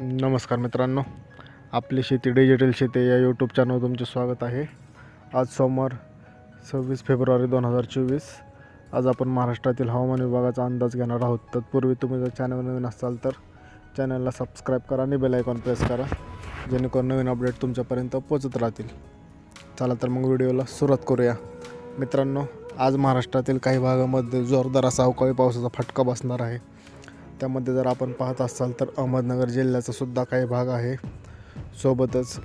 नमस्कार मित्रांनो आपली शेती डिजिटल शेती या यूट्यूब चॅनलवर तुमचे स्वागत आहे. आज सोमवार सव्वीस फेब्रुवारी दोन हजार चोवीस. आज आपण महाराष्ट्रातील हवामान विभागाचा अंदाज घेणार आहोत. तत्पूर्वी तुम्ही जर चॅनल नवीन असाल तर चॅनलला सबस्क्राईब करा आणि बेल आयकॉन प्रेस करा जेणेकरून नवीन अपडेट तुमच्यापर्यंत पोचत राहतील. चला तर मग व्हिडिओला सुरुवात करूया. मित्रांनो आज महाराष्ट्रातील काही भागामध्ये जोरदार असा अवकाळी पावसाचा फटका बसणार आहे. त्यामध्ये जर आपण पाहत असाल तर अहमदनगर जिल्ह्याचा सुद्धा काही भाग आहे. सोबतच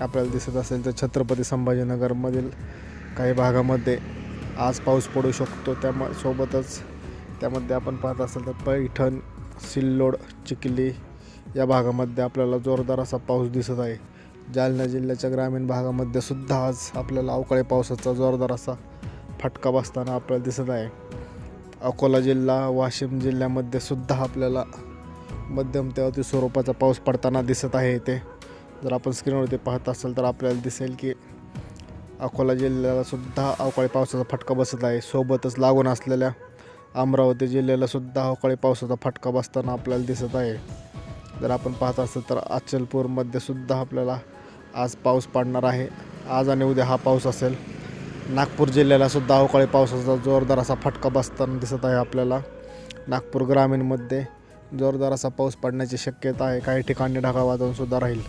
आपल्याला दिसत असेल तर छत्रपती संभाजीनगरमधील काही भागामध्ये आज पाऊस पडू शकतो. त्याम सोबतच त्यामध्ये आपण पाहत असाल तर पैठण सिल्लोड चिखली या भागामध्ये आपल्याला जोरदार असा पाऊस दिसत आहे. जालना जिल्ह्याच्या ग्रामीण भागामध्ये सुद्धा आज आपल्याला अवकाळी पावसाचा जोरदार असा फटका बसताना आपल्याला दिसत आहे. अकोला जिल्हा वाशिम जिल्ह्यामध्ये सुद्धा आपल्याला मध्यम ते अति स्वरूपाचा पाऊस पडताना दिसत आहे इथे. जर आपण स्क्रीनवरती पाहत असाल तर आपल्याला दिसेल की अकोला जिल्ह्याला सुद्धा अवकाळी पावसाचा फटका बसत आहे. सोबतच लागून असलेल्या अमरावती जिल्ह्याला सुद्धा अवकाळी पावसाचा फटका बसताना आपल्याला दिसत आहे. जर आपण पाहत असाल तर अचलपूरमध्ये सुद्धा आपल्याला आज पाऊस पडणार आहे. आज आणि उद्या हा पाऊस असेल. नागपूर जिल्ह्याला सुद्धा अवकाळी पावसाचा जोरदार असा फटका बसताना दिसत आहे आपल्याला. नागपूर ग्रामीणमध्ये जोरदार असा पाऊस पडण्याची शक्यता आहे. काही ठिकाणी ढगाळ वातावरण सुद्धा राहील.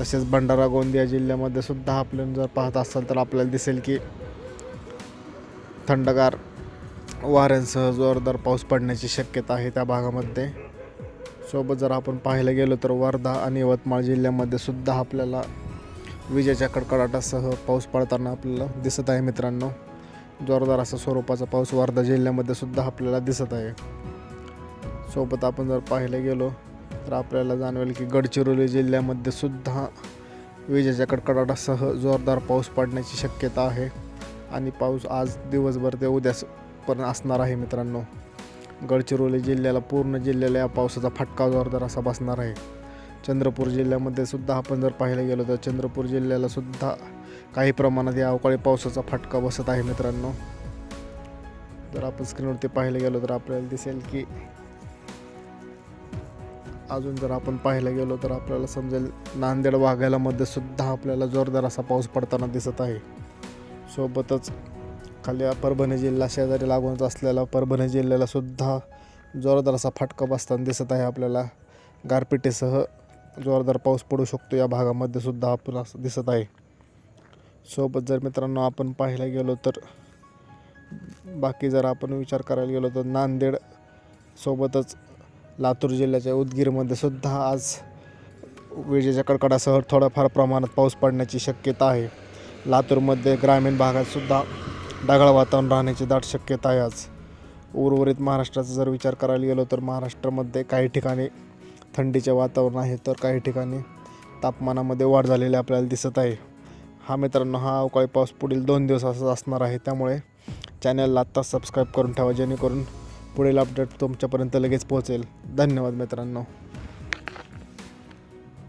तसेच भंडारा गोंदिया जिल्ह्यामध्ये सुद्धा आपल्याला जर पाहत असाल तर आपल्याला दिसेल की थंडगार वाऱ्यांसह जोरदार पाऊस पडण्याची शक्यता आहे त्या भागामध्ये. सोबत जर आपण पाहायला गेलो तर वर्धा आणि यवतमाळ जिल्ह्यामध्ये सुद्धा आपल्याला विजेच्या कडकडाटासह पाऊस पडताना आपल्याला दिसत आहे मित्रांनो. जोरदार असा स्वरूपाचा पाऊस वर्धा जिल्ह्यामध्ये सुद्धा आपल्याला दिसत आहे. सोबत आपण जर पाहायला गेलो तर आपल्याला जाणवेल की गडचिरोली जिल्ह्यामध्ये सुद्धा विजेच्या कडकडाटासह जोरदार पाऊस पडण्याची शक्यता आहे. आणि पाऊस आज दिवसभर ते उद्यास पण असणार आहे मित्रांनो. गडचिरोली जिल्ह्याला पूर्ण जिल्ह्याला या पावसाचा फटका जोरदार असा बसणार आहे. चंद्रपूर जिल्ह्यामध्ये सुद्धा आपण जर पाहायला गेलो तर चंद्रपूर जिल्ह्याला सुद्धा काही प्रमाणात या अवकाळी पावसाचा फटका बसत आहे मित्रांनो. जर आपण स्क्रीनवरती पाहायला गेलो तर आपल्याला दिसेल की अजून जर आपण पाहायला गेलो तर आपल्याला समजेल नांदेड वाघायलामध्ये सुद्धा आपल्याला जोरदार असा पाऊस पडताना दिसत आहे. सोबतच खाली परभणी जिल्हा शेजारी लागूनच असलेला परभणी जिल्ह्याला सुद्धा जोरदार असा फटका बसताना दिसत आहे आपल्याला. गारपिटीसह जोरदार पाऊस पडू शकतो. या भागामध्ये सुद्धा आपण असं दिसत आहे. सोबत जर मित्रांनो आपण पाहायला गेलो तर बाकी जर आपण विचार करायला गेलो तर नांदेड सोबतच लातूर जिल्ह्याच्या उदगीरमध्ये सुद्धा आज विजेच्या कडकडासह थोड्याफार प्रमाणात पाऊस पडण्याची शक्यता आहे. लातूरमध्ये ग्रामीण भागातसुद्धा ढगाळ वातावरण राहण्याची दाट शक्यता आहे आज. उर्वरित महाराष्ट्राचा जर विचार करायला गेलो तर महाराष्ट्रामध्ये काही ठिकाणी थंडीचे वातावरण आहे तर काही ठिकाणी तापमानामध्ये वाढ झालेली आपल्याला दिसत आहे. हा मित्रांनो हा अवकाळी पाऊस पुढील दोन दिवस असाच असणार आहे. त्यामुळे चॅनलला आत्ताच सबस्क्राईब करून ठेवा जेणेकरून पुढील अपडेट तुमच्यापर्यंत लगेच पोहोचेल. धन्यवाद मित्रांनो.